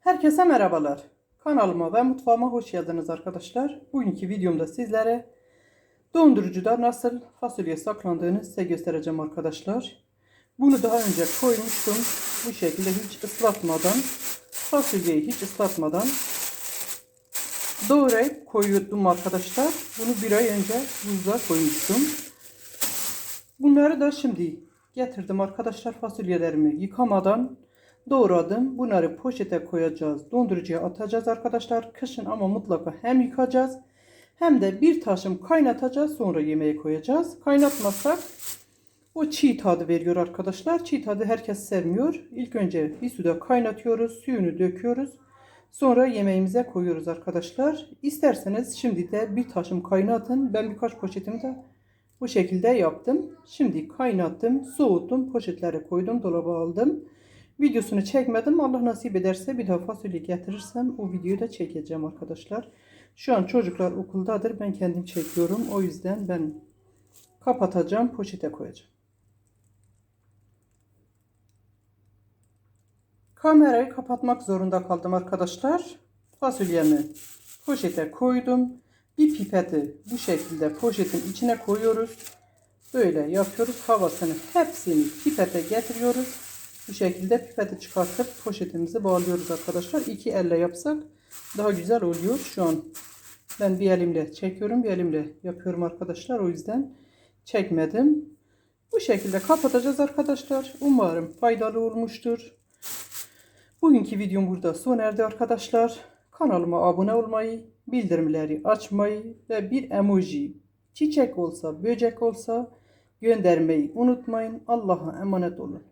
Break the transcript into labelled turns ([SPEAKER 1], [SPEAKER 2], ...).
[SPEAKER 1] Herkese merhabalar. Kanalıma ve mutfağıma hoş geldiniz arkadaşlar. Bugünkü videomda sizlere dondurucuda nasıl fasulye saklandığını size göstereceğim arkadaşlar. Bunu daha önce koymuştum. Bu şekilde hiç ıslatmadan, fasulyeyi hiç ıslatmadan doğrayıp koyuyordum arkadaşlar. Bunu bir ay önce buzluğa koymuştum. Bunları da şimdi getirdim arkadaşlar fasulyelerimi yıkamadan doğradım. Bunları poşete koyacağız. Dondurucuya atacağız arkadaşlar. Kışın ama mutlaka hem yıkacağız hem de bir taşım kaynatacağız. Sonra yemeğe koyacağız. Kaynatmazsak o çiğ tadı veriyor arkadaşlar. Çiğ tadı herkes sevmiyor. İlk önce bir suda kaynatıyoruz. Suyunu döküyoruz. Sonra yemeğimize koyuyoruz arkadaşlar. İsterseniz şimdi de bir taşım kaynatın. Ben birkaç poşetimi de bu şekilde yaptım. Şimdi kaynattım, soğuttum, poşetlere koydum, dolaba aldım. Videosunu çekmedim. Allah nasip ederse bir daha fasulye getirirsem o videoyu da çekeceğim arkadaşlar. Şu an çocuklar okuldadır. Ben kendim çekiyorum. O yüzden ben kapatacağım, poşete koyacağım. Kamerayı kapatmak zorunda kaldım arkadaşlar. Fasulyemi poşete koydum. Bir pipeti bu şekilde poşetin içine koyuyoruz. Böyle yapıyoruz. Havasını hepsini pipete getiriyoruz. Bu şekilde pipeti çıkartıp poşetimizi bağlıyoruz arkadaşlar. İki elle yapsak daha güzel oluyor. Şu an ben bir elimle çekiyorum, bir elimle yapıyorum arkadaşlar. O yüzden çekmedim. Bu şekilde kapatacağız arkadaşlar. Umarım faydalı olmuştur. Bugünkü videom burada sona erdi arkadaşlar. Kanalıma abone olmayı, bildirimleri açmayı ve bir emoji, çiçek olsa, böcek olsa göndermeyi unutmayın. Allah'a emanet olun.